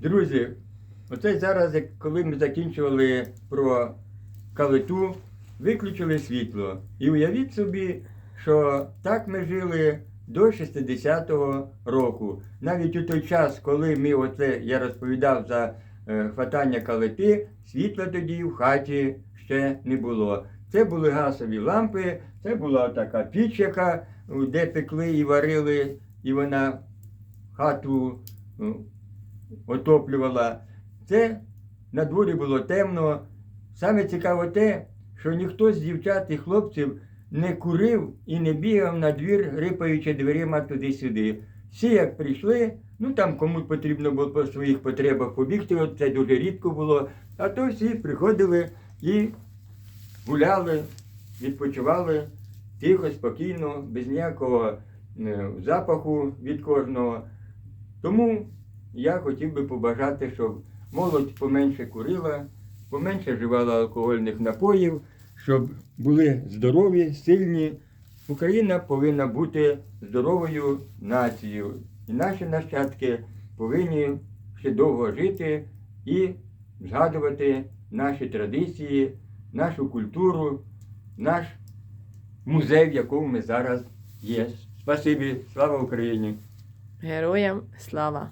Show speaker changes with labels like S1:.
S1: Друзі, оце зараз, коли ми закінчували про калиту, виключили світло. І уявіть собі, що так ми жили до 60-го року. Навіть у той час, коли ми оце, я розповідав за е, хватання калити, світла тоді в хаті ще не було. Це були газові лампи, це була така піч, яка, де пекли і варили, і вона хату е, отоплювала. Це на дворі було темно. Саме цікаво те, що ніхто з дівчат і хлопців не курив і не бігав на двір, рипаючи дверима туди-сюди. Всі як прийшли, ну там комусь потрібно було по своїх потребах побігти, от це дуже рідко було. А то всі приходили і гуляли, відпочивали тихо, спокійно, без ніякого е, запаху від кожного. Тому я хотів би побажати, щоб молодь поменше курила, поменше вживала алкогольних напоїв, щоб були здорові, сильні. Україна повинна бути здоровою нацією. І наші нащадки повинні ще довго жити і згадувати наші традиції, нашу культуру, наш музей, в якому ми зараз є. Спасибі, слава Україні!
S2: Героям слава!